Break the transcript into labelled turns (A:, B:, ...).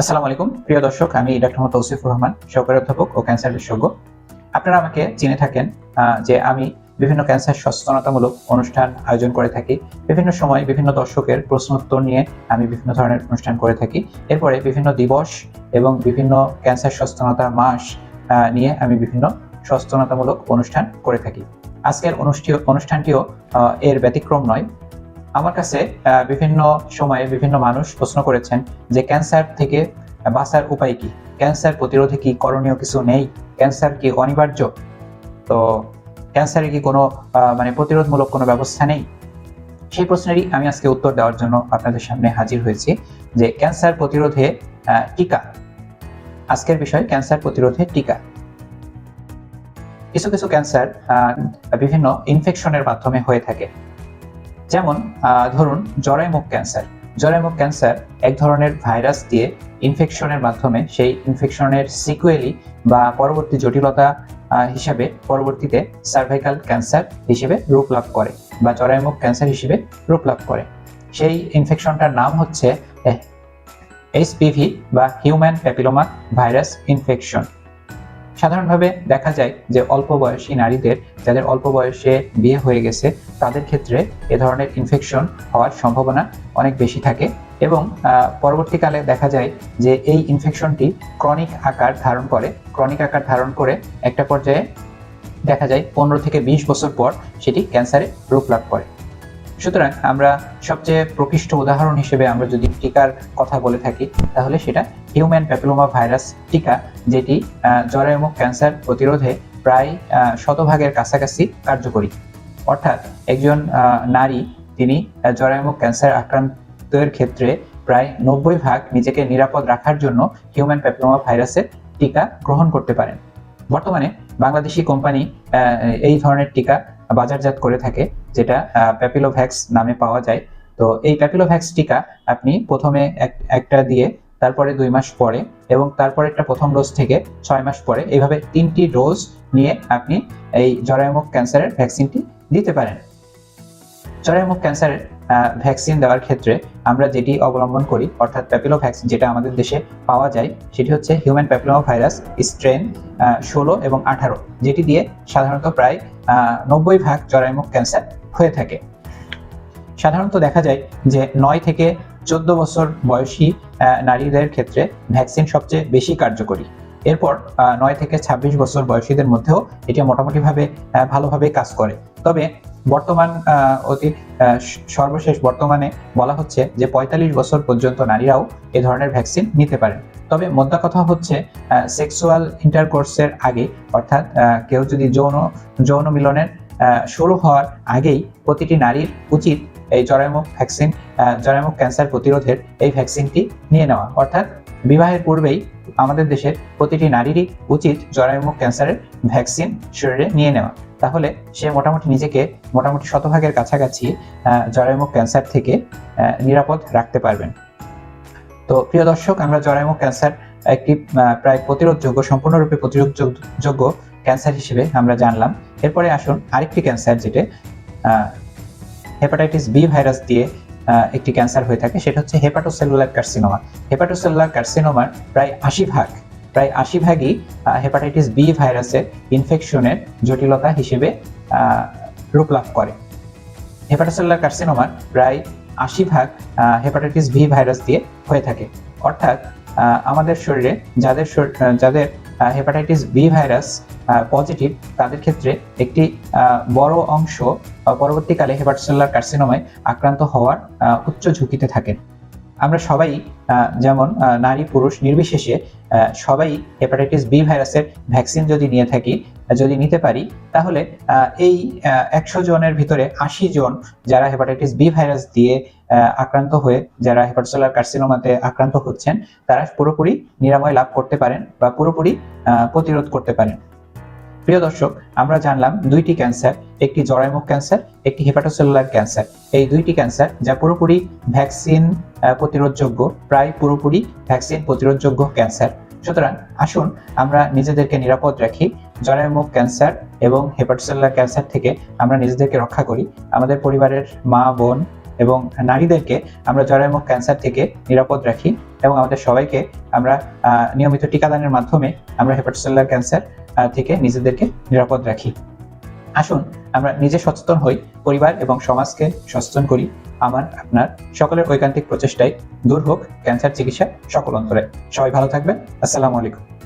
A: আসসালামু আলাইকুম। প্রিয় দর্শক, আমি ডক্টর মোহাম্মদ তৌসিফুর রহমান, সহকারী অধ্যাপক ও ক্যান্সার বিশেষজ্ঞ। আপনারা আমাকে চিনে থাকেন যে আমি বিভিন্ন ক্যান্সার সচেতনতামূলক অনুষ্ঠান আয়োজন করে থাকি, বিভিন্ন সময় বিভিন্ন দর্শকের প্রশ্ন উত্তর নিয়ে আমি বিভিন্ন ধরনের অনুষ্ঠান করে থাকি। এরপরে বিভিন্ন দিবস এবং বিভিন্ন ক্যান্সার সচেতনতা মাস নিয়ে আমি বিভিন্ন সচেতনতামূলক অনুষ্ঠান করে থাকি। আজকের অনুষ্ঠান অনুষ্ঠানটিও এর ব্যতিক্রম নয়। আমার কাছে বিভিন্ন সময়ে বিভিন্ন মানুষ প্রশ্ন করেছেন যে ক্যান্সার থেকে বাঁচার উপায় কি? ক্যান্সার প্রতিরোধে কি করণীয় কিছু নেই? ক্যান্সার কি অনিবার্য? তো ক্যান্সারে কি কোনো মানে প্রতিরোধমূলক কোনো ব্যবস্থা নেই? সেই প্রশ্নেরই আমি আজকে উত্তর দেওয়ার জন্য আপনাদের সামনে হাজির হয়েছি যে ক্যান্সার প্রতিরোধে টিকা। আজকের বিষয় ক্যান্সার প্রতিরোধে টিকা। কিছু কিছু ক্যান্সার বিভিন্ন ইনফেকশনের মাধ্যমে হয়ে থাকে। যেমন ধরুন জরায়ুমুখ ক্যান্সার। জরায়ুমুখ ক্যান্সার এক ধরনের ভাইরাস দিয়ে ইনফেকশনের মাধ্যমে সেই ইনফেকশনের সিকুয়েলি বা পরবর্তী জটিলতা হিসাবে পরবর্তীতে সার্ভাইকাল ক্যান্সার হিসেবে রূপ লাভ করে বা জরায়ুমুখ ক্যান্সার হিসেবে রূপ লাভ করে। সেই ইনফেকশনটার নাম হচ্ছে এইচপিভি বা হিউম্যান প্যাপিলোমা ভাইরাস ইনফেকশন সাধারণভাবে দেখা যায় যে অল্প বয়সী নারীদের যাদের অল্প বয়সে বিয়ে হয়ে গেছে, তাদের ক্ষেত্রে এ ধরনের ইনফেকশন হওয়ার সম্ভাবনা অনেক বেশি থাকে এবং পরবর্তীকালে দেখা যায় যে এই ইনফেকশনটি ক্রনিক আকার ধারণ করে। ক্রনিক আকার ধারণ করে একটা পর্যায়ে দেখা যায় পনেরো থেকে বিশ বছর পর সেটি ক্যান্সারে রূপ লাভ করে। সুতরাং আমরা সবচেয়ে প্রকৃষ্ট উদাহরণ হিসেবে আমরা যদি টিকার কথা বলে থাকি তাহলে সেটা হিউম্যান প্যাপিলোমা ভাইরাস টিকা যেটি আহ, জরায়ুমুখ ক্যান্সার প্রতিরোধে প্রায় শতভাগের কাছাকাছি কার্যকরী। অর্থাৎ একজন নারী তিনি জরায়ুমুখ ক্যান্সার আক্রান্তের ক্ষেত্রে প্রায় নব্বই ভাগ নিজেকে নিরাপদ রাখার জন্য হিউম্যান প্যাপিলোমা ভাইরাসের টিকা গ্রহণ করতে পারেন। বর্তমানে বাংলাদেশি কোম্পানি এই ধরনের টিকা বাজারজাত করে থাকে, যেটা প্যাপিলোভ্যাক্স নামে পাওয়া যায়। তো এই প্যাপিলোভ্যাক্স টিকা আপনি প্রথমে এক- একটা দিয়ে তারপরে দুই মাস পরে এবং তারপরে একটা প্রথম ডোজ থেকে ছয় মাস পরে এইভাবে তিনটি ডোজ নিয়ে আপনি এই জরায়ুমুখ ক্যান্সারের ভ্যাকসিনটি দিতে পারেন। জরায়ুমুখ ক্যান্সারের ভ্যাকসিন দেওয়ার ক্ষেত্রে আমরা যেটি অবলম্বন করি, অর্থাৎ প্যাপিলো ভ্যাকসিন যেটা আমাদের দেশে পাওয়া যায়, সেটি হচ্ছে হিউম্যান প্যাপিলোমা ভাইরাস স্ট্রেন ষোলো এবং আঠারো, যেটি দিয়ে সাধারণত প্রায় নব্বই ভাগ জরায়ুমুখ ক্যান্সার হয়ে থাকে। সাধারণত দেখা যায় যে নয় থেকে চোদ্দ বছর বয়সী নারীদের ক্ষেত্রে ভ্যাকসিন সবচেয়ে বেশি কার্যকরী। এরপর নয় থেকে ছাব্বিশ বছর বয়সীদের মধ্যেও এটি মোটামুটিভাবে ভালোভাবে কাজ করে। তবে বর্তমান অতি সর্বশেষ বর্তমানে বলা হচ্ছে যে পঁয়তাল্লিশ বছর পর্যন্ত নারীরাও এ ধরনের ভ্যাকসিন নিতে পারেন। তবে মোদ্দা কথা হচ্ছে সেক্সুয়াল ইন্টারকোর্সের আগে, অর্থাৎ কেউ যদি যৌন যৌন মিলনের শুরু হওয়ার আগেই প্রতিটি নারীর উচিত এই জরায়ুমুখ ভ্যাকসিন জরায়ুমুখ ক্যান্সার প্রতিরোধের এই ভ্যাকসিনটি নিয়ে নেওয়া। অর্থাৎ বিবাহের পূর্বেই আমাদের দেশের প্রতিটি নারীরই উচিত জরায়ুমুখ ক্যান্সারের ভ্যাকসিন শরীরে নিয়ে নেওয়া। তাহলে সে মোটামুটি নিজেকে মোটামুটি শতভাগের কাছাকাছি জরায়ুমুখ ক্যান্সার থেকে নিরাপদ রাখতে পারবেন। তো প্রিয় দর্শক, আমরা জরায়ুমুখ ক্যান্সার একটি প্রায় প্রতিরোধযোগ্য, সম্পূর্ণরূপে প্রতিরোধযোগ্য ক্যান্সার হিসেবে আমরা জানলাম। এরপরে আসুন আরেকটি ক্যান্সার যেটা হেপাটাইটিস বি ভাইরাস দিয়ে একটি ক্যান্সার হয়ে থাকে, সেটা হচ্ছে হেপাটোসেলুলার কার্সিনোমা হেপাটোসেলুলার কার্সিনোমার প্রায় আশি ভাগ, প্রায় আশি ভাগই হেপাটাইটিস বি ভাইরাসের ইনফেকশনের জটিলতা হিসেবে রূপ লাভ করে। হেপাটোসেলুলার কার্সিনোমার প্রায় আশি ভাগ হেপাটাইটিস বি ভাইরাস দিয়ে হয়ে থাকে। অর্থাৎ আমাদের শরীরে যাদের যাদের হেপাটাইটিস বি ভাইরাস পজিটিভ তাদের ক্ষেত্রে একটি বড় অংশ পরবর্তীকালে হেপাটোসেলুলার কার্সিনোমায় আক্রান্ত হওয়ার উচ্চ ঝুঁকিতে থাকেন। আমরা সবাই যেমন নারী পুরুষ নির্বিশেষে সবাই হেপাটাইটিস বি ভাইরাসের ভ্যাকসিন যদি নিয়ে থাকি যদি নিতে পারি, তাহলে এই একশো জনের ভিতরে আশি জন যারা হেপাটাইটিস বি ভাইরাস দিয়ে আক্রান্ত হয়ে, যারা হেপাটোসেলার কার্সিনোমাতে আক্রান্ত হচ্ছেন, তারা পুরোপুরি নিরাময় লাভ করতে পারেন বা পুরোপুরি প্রতিরোধ করতে পারেন। প্রিয় দর্শক, আমরা জানলাম দুইটি ক্যান্সার, একটি জরায়ুমুখ ক্যান্সার, একটি হেপাটোসেলুলার ক্যান্সার। এই দুইটি ক্যান্সার যা পুরোপুরি ভ্যাকসিন প্রতিরোধযোগ্য, প্রায় পুরোপুরি ভ্যাকসিন প্রতিরোধযোগ্য ক্যান্সার। সুতরাং আসুন আমরা নিজেদেরকে নিরাপদ রাখি জরায়ুমুখ ক্যান্সার এবং হেপাটোসেলুলার ক্যান্সার থেকে আমরা নিজেদেরকে রক্ষা করি। আমাদের পরিবারের মা, বোন এবং নারীদেরকে আমরা জরায়ুমুখ ক্যান্সার থেকে নিরাপদ রাখি এবং আমাদের সবাইকে আমরা নিয়মিত টিকাদানের মাধ্যমে আমরা হেপাটোসেলুলার ক্যান্সার থেকে নিজেদেরকে নিরাপদ রাখি। আসুন, আমরা নিজে সচেতন হই, পরিবার এবং সমাজকে সচেতন করি। আমার, আপনার সকলের ঐকান্তিক প্রচেষ্টায় দূর হোক, ক্যান্সার চিকিৎসা সকল অন্তরে। সবাই ভালো থাকবেন। আসসালামু আলাইকুম।